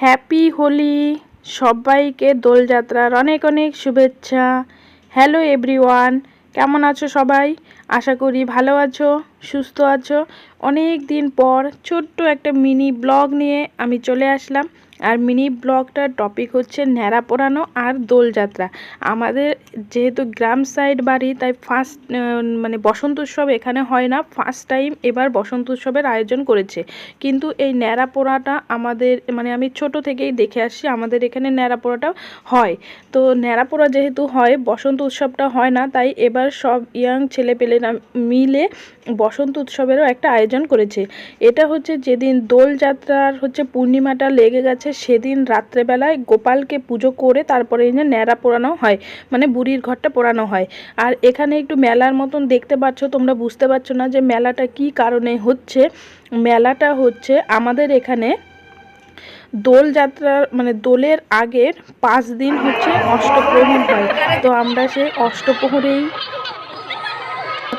Happy Holi সবাইকে দোলযাত্রার অনেক অনেক শুভেচ্ছা। হ্যালো এভরিওয়ান কেমন আছো সবাই? আশা করি ভালো আছো, সুস্থ আছো। অনেক দিন পর ছোট্ট একটা মিনি ব্লগ নিয়ে আমি চলে আসলাম। আর মিনি ব্লগটার টপিক হচ্ছে ন্যাড়া পোড়ানো আর দোলযাত্রা। আমাদের যেহেতু গ্রাম সাইড বাড়ি, তাই ফার্স্ট মানে বসন্ত উৎসব এখানে হয় না। ফার্স্ট টাইম এবার বসন্ত উৎসবের আয়োজন করেছে। কিন্তু এই ন্যাড়া পোড়াটা আমাদের মানে আমি ছোট থেকেই দেখে আসছি, আমাদের এখানে ন্যাড়া পোড়াটা হয়। তো ন্যাড়া পোড়া যেহেতু হয়, বসন্ত উৎসবটা হয় না, তাই এবার সব ইয়াং ছেলেপেলেরা মিলে বসন্ত উৎসবেরও একটা আয়োজন করেছে। এটা হচ্ছে যেদিন দোলযাত্রার হচ্ছে পূর্ণিমাটা লেগে গেছে, সেদিন রাত্রেবেলায় গোপালকে পুজো করে তারপরে এই যে ন্যাড়া পোড়ানো হয় মানে বুড়ির ঘরটা পোড়ানো হয়। আর এখানে একটু মেলার মতন দেখতে পাচ্ছ, তোমরা বুঝতে পারছ না যে মেলাটা কি কারণে হচ্ছে। মেলাটা হচ্ছে আমাদের এখানে দোলযাত্রার মানে দোলের আগের পাঁচ দিন হচ্ছে অষ্টপ্রহর হয়। তো আমরা সেই অষ্টপ্রহরেই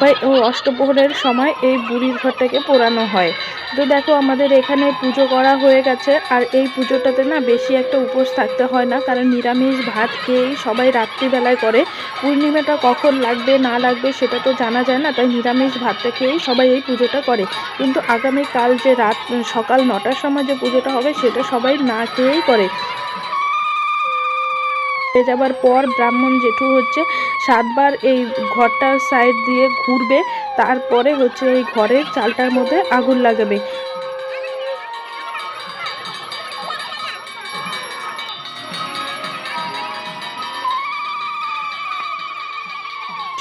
সবাই ও অষ্টপ্রহরের সময় এই বুড়ির ঘরটাকে পোড়ানো হয়। তো দেখো আমাদের এখানে পুজো করা হয়ে গেছে, আর এই পুজোটাতে না বেশি একটা উপোস থাকতে হয় না, কারণ নিরামিষ ভাত খেয়েই সবাই রাত্রিবেলায় করে। পূর্ণিমাটা কখন লাগবে, না লাগবে সেটা তো জানা যায় না, তাই নিরামিষ ভাতটা খেয়েই সবাই এই পুজোটা করে। কিন্তু আগামীকাল যে রাত, সকাল নটার সময় যে পুজোটা হবে, সেটা সবাই না খেয়েই করে। হয়ে যাবার পর ব্রাহ্মণ জেঠু হচ্ছে সাতবার এই ঘরটার সাইড দিয়ে ঘুরবে, তারপরে হচ্ছে এই ঘরের চালটার মধ্যে আগুন লাগাবে।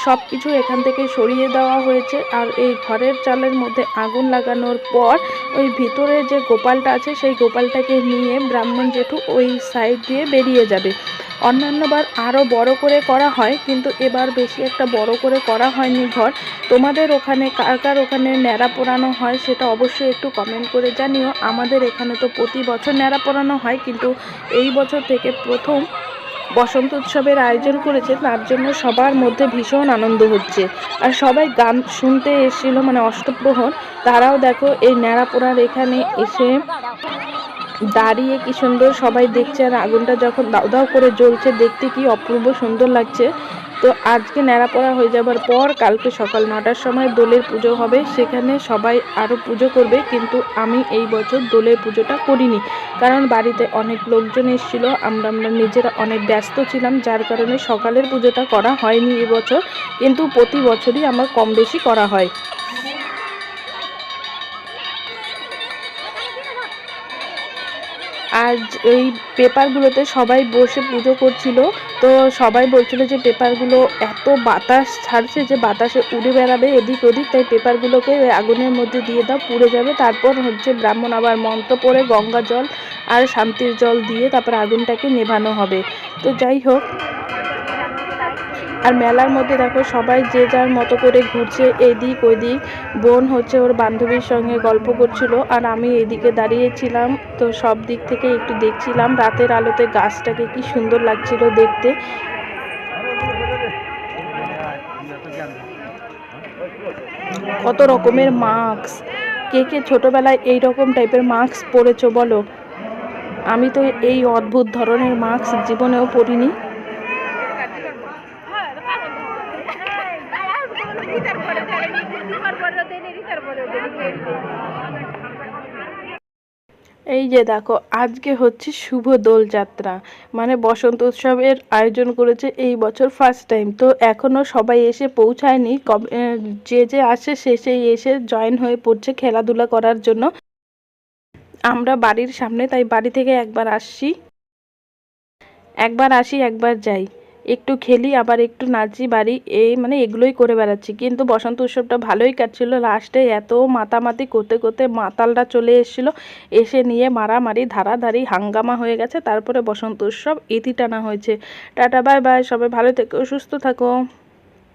সব কিছু এখান থেকে সরিয়ে দেওয়া হয়েছে আর এই ঘরের চালের মধ্যে আগুন লাগানোর পর ওই ভিতরে যে গোপালটা আছে, সেই গোপালটাকে নিয়ে ব্রাহ্মণ জেঠু ওই সাইড দিয়ে বেরিয়ে যাবে। অন্যান্যবার আরও বড় করে করা হয়, কিন্তু এবার বেশি একটা বড় করে করা হয়নি ঘর। তোমাদের ওখানে কার কার ওখানে ন্যাড়া পোড়ানো হয় সেটা অবশ্যই একটু কমেন্ট করে জানিও। আমাদের এখানে তো প্রতি বছর ন্যাড়া পোড়ানো হয়, কিন্তু এই বছর থেকে প্রথম বসন্ত উৎসবের আয়োজন করেছে, তার জন্য সবার মধ্যে ভীষণ আনন্দ হচ্ছে। আর সবাই গান শুনতে এসেছিল মানে অষ্টপ্রহর, তারাও দেখো এই ন্যাড়া পোড়ার এখানে এসে দাঁড়িয়ে কি সুন্দর সবাই দেখছে আর আগুনটা যখন দাউ দাউ করে জ্বলছে, দেখতে কি অপূর্ব সুন্দর লাগছে। তো আজকে ন্যাড়া পড়া হয়ে যাবার পর কালকে সকাল নটার সময় দোলের পুজো হবে, সেখানে সবাই আরও পুজো করবে, কিন্তু আমি এই বছর দোলের পুজোটা করিনি। কারণ বাড়িতে অনেক লোকজন এসেছিল, আমরা আমরা নিজেরা অনেক ব্যস্ত ছিলাম, যার কারণে সকালের পুজোটা করা হয়নি এবছর কিন্তু প্রতি বছরই আমার কম বেশি করা হয়। আর এই পেপারগুলোতে সবাই বসে পুজো করছিল। তো সবাই বলছিল যে পেপারগুলো এত বাতাস ছাড়ছে যে বাতাসে উড়ে বেড়াবে এদিক ওদিক, তাই পেপারগুলোকে আগুনের মধ্যে দিয়ে দাও, পুড়ে যাবে। তারপর হচ্ছে ব্রাহ্মণ আবার মন্ত্র পরে গঙ্গা জল আর শান্তির জল দিয়ে তারপর আগুনটাকে নেভানো হবে। তো যাই হোক আর মেলার মধ্যে দেখো সবাই যে যার মতো করে ঘুরছে, এদিক ওইদিক বোন হচ্ছে ওর বান্ধবীর সঙ্গে গল্প করছিল আর আমি এদিকে দাঁড়িয়েছিলাম তো সব দিক থেকে একটু দেখছিলাম। রাতের আলোতে গাছটাকে কি সুন্দর লাগছিল দেখতে। কত রকমের মাস্ক। কে কে ছোটোবেলায় এই রকম টাইপের মাস্ক পরেছো বলো? আমি তো এই অদ্ভুত ধরনের মাস্ক জীবনেও পরিনি। এই যে দেখো, আজকে হচ্ছে শুভ দোলযাত্রা। মানে বসন্ত উৎসবের আয়োজন করেছে এই বছর ফার্স্ট টাইম তো এখনও সবাই এসে পৌঁছায়নি। যে যে আসে সে সেই এসে জয়েন হয়ে পড়ছে খেলাধুলা করার জন্য। আমরা বাড়ির সামনে, তাই বাড়ি থেকে একবার আসছি। একবার আসি, একবার যাই। একটু খেলি, আবার একটু নাচি, বাড়ি, এই মানে এগুলোই করে বেড়াচ্ছি। কিন্তু বসন্ত উৎসবটা ভালোই কাটছিল। লাস্টে এত মাতামাতি করতে করতে মাতালটা চলে এসেছিল। এসে নিয়ে মারামারি, ধারাধারি, হাঙ্গামা হয়ে গেছে। তারপরে বসন্ত উৎসব, ইতি টানা হয়েছে। টাটা, বাই বাই, সবাই ভালো থেকো, সুস্থ থাকো।